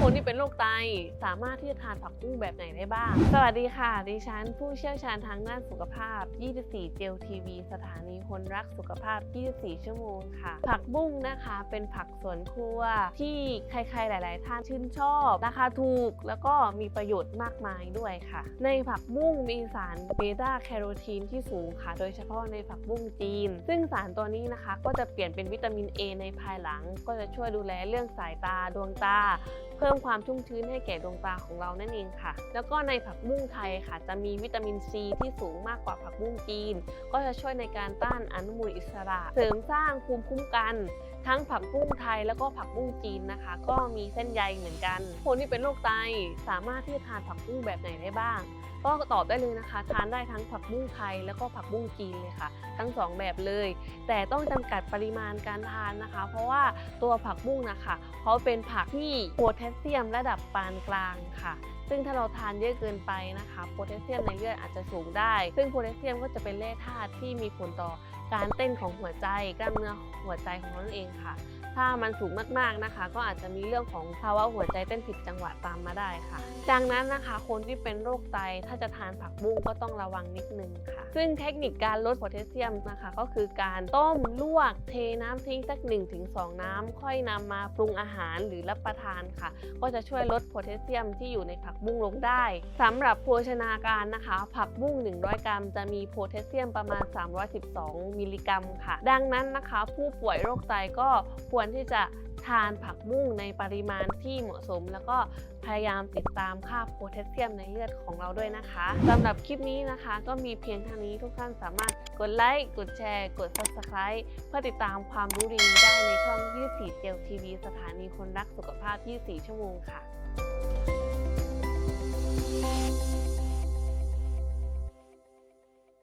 คนที่เป็นโรคไตสามารถที่จะทานผักบุ้งแบบไหนได้บ้าง สวัสดีค่ะ ดิฉันผู้เชี่ยวชาญทางด้านสุขภาพ 24 เจลทีวี สถานีคนรักสุขภาพ 24 ชั่วโมงค่ะ ผักบุ้งนะคะเป็นผักสวนครัวที่ใครๆหลาย ๆ ท่านชื่นชอบ ราคาถูกแล้วก็มีประโยชน์มากมายด้วยค่ะ ในผักบุ้งมีสารเบต้าแคโรทีนที่สูงค่ะ โดยเฉพาะในผักบุ้งจีน ซึ่งสารตัวนี้นะคะก็จะเปลี่ยนเป็นวิตามิน A ในภายหลัง ก็จะช่วยดูแลเรื่องสายตาดวงตาเพิ่มความชุ่มชื้นให้แก่ดวงตาของเรานั่นเองค่ะ แล้วก็ในผักบุ้งไทยค่ะ จะมีวิตามินซีที่สูงมากกว่าผักบุ้งจีน ก็จะช่วยในการต้านอนุมูลอิสระ เสริมสร้างภูมิคุ้มกัน ทั้งผักบุ้งไทยแล้วก็ผักบุ้งจีนนะคะ ก็มีเส้นใยเหมือนกัน คนที่เป็นโรคไตสามารถที่จะทานผักบุ้งแบบไหนได้บ้าง ก็ตอบได้เลยนะคะ ทานได้ทั้งผักบุ้งไทยแล้วก็ผักบุ้งจีนเลยค่ะ ทั้งสองแบบเลย แต่ต้องจำกัดปริมาณการทานนะคะ เพราะว่าตัวผักบุ้งนะคะเขาเป็นผักที่โพแทสเซียมระดับปานกลางค่ะซึ่งถ้าเราทานเยอะเกินไปนะคะโพแทสเซียมในเลือดอาจจะสูงได้ ซึ่งโพแทสเซียมก็จะเป็นแร่ธาตุที่มีผลต่อการเต้นของหัวใจ กล้ามเนื้อหัวใจของเรานั่นเองค่ะ ถ้ามันสูงมากๆนะคะ ก็อาจจะมีเรื่องของภาวะหัวใจเต้นผิดจังหวะตามมาได้ค่ะ ดังนั้นนะคะ คนที่เป็นโรคไตถ้าจะทานผักบุ้งก็ต้องระวังนิดนึงค่ะ ซึ่งเทคนิคการลดโพแทสเซียมนะคะ ก็คือการต้มลวกเทน้ำทิ้งสัก 1-2 น้ำค่อยนำมาปรุงอาหารหรือรับประทานค่ะ ก็จะช่วยลดโพแทสเซียมที่อยู่ในผักบุ้งลงได้สำหรับโภชนาการนะคะ ผักบุ้ง 100 กรัม จะมีโพแทสเซียมประมาณ 312 มิลลิกรัมค่ะ ดังนั้นนะคะ ผู้ป่วยโรคไตก็ควรที่จะทานผักบุ้งในปริมาณที่เหมาะสม แล้วก็พยายามติดตามค่าโพแทสเซียมในเลือดของเราด้วยนะคะสำหรับคลิปนี้นะคะ ก็มีเพียงเท่านี้ทุกท่านสามารถกดไลค์กดแชร์ กด Subscribe เพื่อติดตามความรู้ดีๆได้ในช่อง 24เจลทีวีสถานีคนรักสุขภาพ 24 ชั่วโมงค่ะ